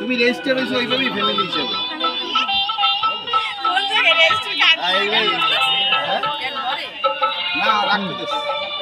তুমি রেজিস্টার হয়েছো ওইভাবেই ফ্যামিলি হিসেবে। হ্যাঁ? না রাখতে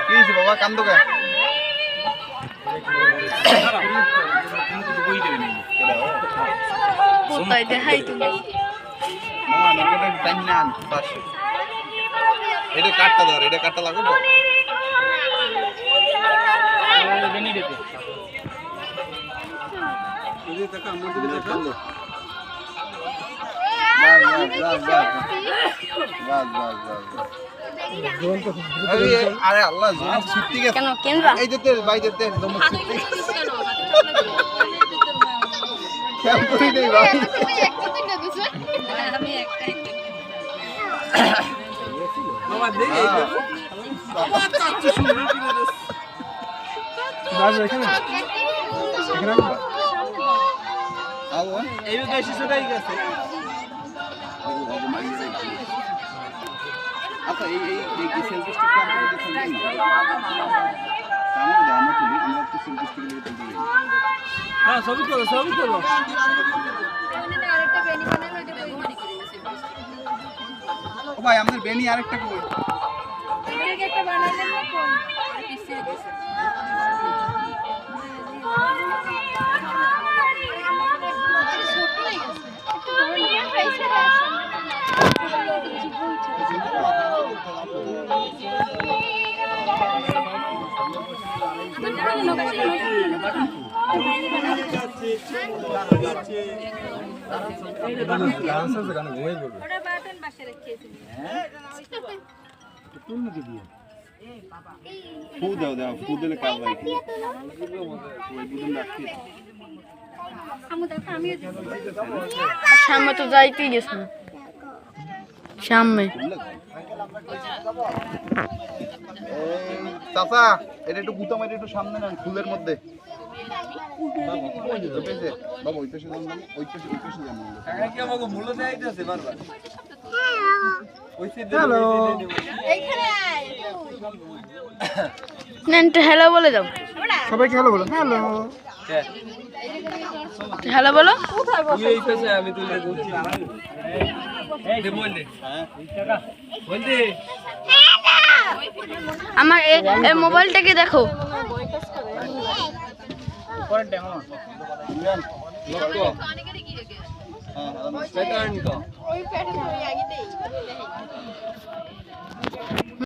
কি হয়েছে বাবা কান্দো কে কোথায় দেখাই তুমি? মামা নৌকাটা টাইম না আন এটা কাটটা ধর এটা কাটটা লাগবে তো। বাস, বাস, বাস, বাস, বাস, বাস। এই, এই, আরে আল্লাহ কেন কেনরা এই যেতে ভাই যেতে একদম এই গেছে আচ্ছা এই এই এই কি সেলফি স্টিকটা আমরা দেখছেন কি আমরা দাম তুলি আমরা একটু সেলফি স্টিক নিয়ে তুলতে পারি হ্যাঁ ছবি তোলো ছবি তোলো। ও ভাই আমাদের বেনি আরেকটা কই? ফু দাও দাও ফু দিলে কাজ হয় সামনে তো যাইতেই গেছে। না সামনে। চাচা এটা একটু গুতাম এটা একটু সামনে নেন ফুলের মধ্যে। ওই পাশে, বাবা ওই পাশে পাশে পাশে. নেন হ্যালো বলে দাও। সবাইকে হ্যালো বলো হ্যালো। হ্যালো বলো। আমার এই মোবাইলটাকে দেখো?